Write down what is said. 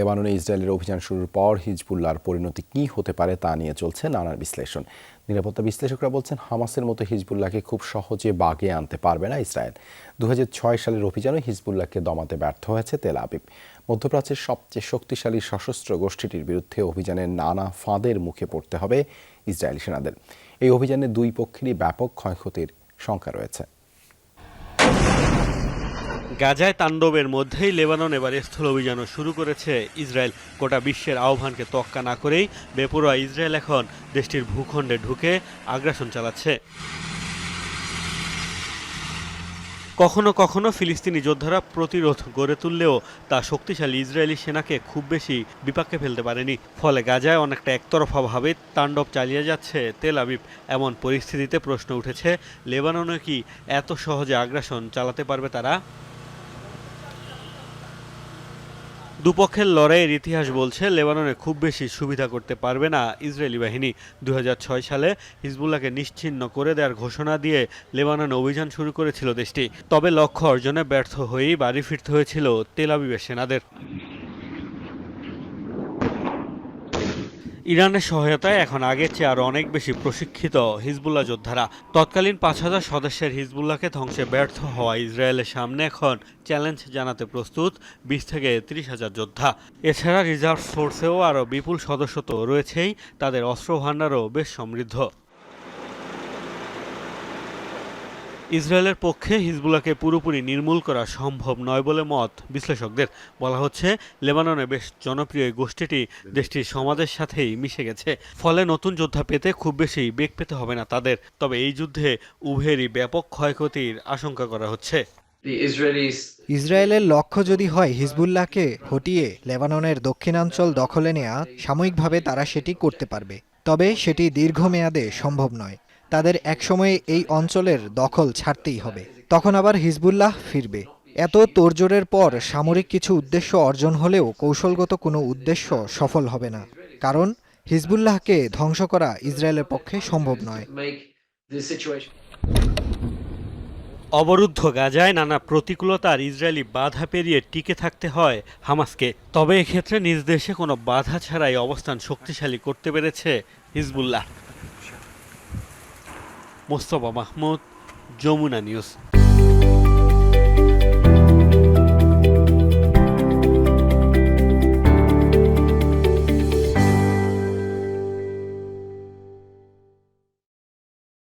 লেবাননে ইসরায়েলের অভিযান শুরুর পর হিজবুল্লাহর পরিণতি কী হতে পারে তা নিয়ে চলছে নানান বিশ্লেষণ। নিরাপত্তা বিশ্লেষকরা বলছেন, হামাসের মতো হিজবুল্লাহকে খুব সহজে বাগে আনতে পারবে না ইসরায়েল। দুহাজার ছয় সালের অভিযানে হিজবুল্লাহকে দমাতে ব্যর্থ হয়েছে তেল আবিব। মধ্যপ্রাচ্যের সবচেয়ে শক্তিশালী সশস্ত্র গোষ্ঠীটির বিরুদ্ধে অভিযানের নানা ফাঁদের মুখে পড়তে হবে ইসরায়েলি সেনাদের। এই অভিযানে দুই পক্ষেরই ব্যাপক ক্ষয়ক্ষতির শঙ্কা রয়েছে। গাজায় তাণ্ডবের মধ্যেই লেবানন এবার স্থল অভিযানও শুরু করেছে ইসরায়েল। গোটা বিশ্বের আহ্বানকে তোয়াক্কা না করেই বেপরোয়া ইসরায়েল এখন দেশটির ভূখণ্ডে ঢুকে আগ্রাসন চালাচ্ছে। কখনো কখনো ফিলিস্তিনি যোদ্ধারা প্রতিরোধ গড়ে তুললেও তা শক্তিশালী ইসরায়েলি সেনাকে খুব বেশি বিপাকে ফেলতে পারেনি। ফলে গাজায় অনেকটা একতরফাভাবে তাণ্ডব চালিয়ে যাচ্ছে তেল আবিব। এমন পরিস্থিতিতে প্রশ্ন উঠেছে, লেবাননে কি এত সহজে আগ্রাসন চালাতে পারবে তারা? দুপক্ষের লড়াইয়ের ইতিহাস বলছে, লেবাননে খুব বেশি সুবিধা করতে পারবে না ইসরায়েলি বাহিনী। দু হাজার ছয় সালে হিজবুল্লাহকে নিশ্চিহ্ন করে দেওয়ার ঘোষণা দিয়ে লেবাননে অভিযান শুরু করেছিল দেশটি। তবে লক্ষ্য অর্জনে ব্যর্থ হয়েই বাড়ি ফিরতে হয়েছিল তেলাবিবের সেনাদের। ইরানের সহায়তায় এখন আগের চেয়ে আরও অনেক বেশি প্রশিক্ষিত হিজবুল্লাহ যোদ্ধারা। তৎকালীন পাঁচ হাজার সদস্যের হিজবুল্লাহকে ধ্বংসে ব্যর্থ হওয়া ইসরায়েলের সামনে এখন চ্যালেঞ্জ জানাতে প্রস্তুত বিশ থেকে ত্রিশ হাজার যোদ্ধা। এছাড়া রিজার্ভ ফোর্সেও আরও বিপুল সদস্য তো রয়েছেই, তাদের অস্ত্র ভাণ্ডারও বেশ সমৃদ্ধ। ইসরায়েলের পক্ষে হিজবুল্লাহকে পুরোপুরি নির্মূল করা সম্ভব নয় বলে মত বিশ্লেষকদের। বলা হচ্ছে লেবাননে বেশ জনপ্রিয় এই গোষ্ঠীটি দেশটির সমাজের সাথেই মিশে গেছে। ফলে নতুন যোদ্ধা পেতে খুব বেশি বেগ পেতে হবে না তাদের। তবে এই যুদ্ধে উভয়েরই ব্যাপক ক্ষয়ক্ষতির আশঙ্কা করা হচ্ছে। ইসরায়েলের লক্ষ্য যদি হয় হিজবুল্লাহকে হটিয়ে লেবাননের দক্ষিণাঞ্চল দখলে নেয়া সাময়িকভাবে তারা সেটি করতে পারবে। তবে সেটি দীর্ঘমেয়াদে সম্ভব নয়। তাদের একসময়ে এই অঞ্চলের দখল ছাড়তেই হবে। তখন আবার হিজবুল্লাহ ফিরবে। এত তোড়জোড়ের পর সামরিক কিছু উদ্দেশ্য অর্জন হলেও কৌশলগত কোনো উদ্দেশ্য সফল হবে না। কারণ, হিজবুল্লাহকে ধ্বংস করা ইসরায়েলের পক্ষে সম্ভব নয়। অবরুদ্ধ গাজায় নানা প্রতিকূলতার ইসরায়েলি বাধা পেরিয়ে টিকে থাকতে হয় হামাসকে। তবে এক্ষেত্রে নিজ দেশে কোনো বাধা ছাড়াই অবস্থান শক্তিশালী করতে পেরেছে হিজবুল্লাহ। মোস্তফা মাহমুদ যমুনা নিউজ